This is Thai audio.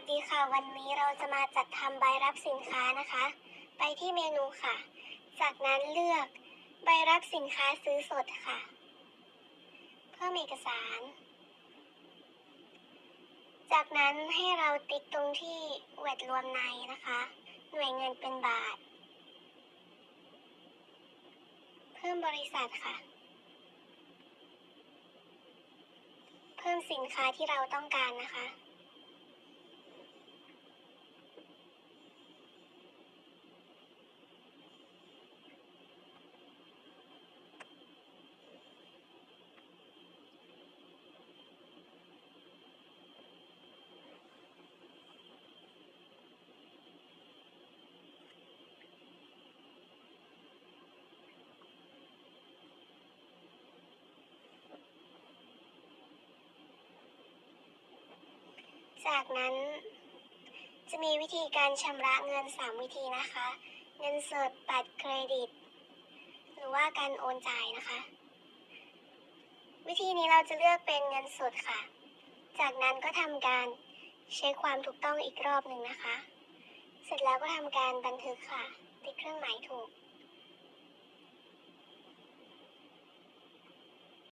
วัสดีค่ะ วันนี้เราจะมาจัดทำใบรับสินค้านะคะ ไปที่เมนูค่ะ จากนั้นเลือกใบรับสินค้าซื้อสดค่ะ เพิ่มเอกสาร จากนั้นให้เราติ๊กตรงที่เวทรวมในนะคะ หน่วยเงินเป็นบาท เพิ่มบริษัทค่ะ เพิ่มสินค้าที่เราต้องการนะคะ จากนั้นจะมีวิธีการชำระเงิน 3 วิธีนะคะ เงินสด บัตรเครดิต หรือว่าการโอนจ่ายนะคะ วิธีนี้เราจะเลือกเป็นเงินสดค่ะ จากนั้นก็ทำการเช็คความถูกต้องอีกรอบหนึ่งนะคะ เสร็จแล้วก็ทำการบันทึกค่ะ ติดเครื่องหมายถูก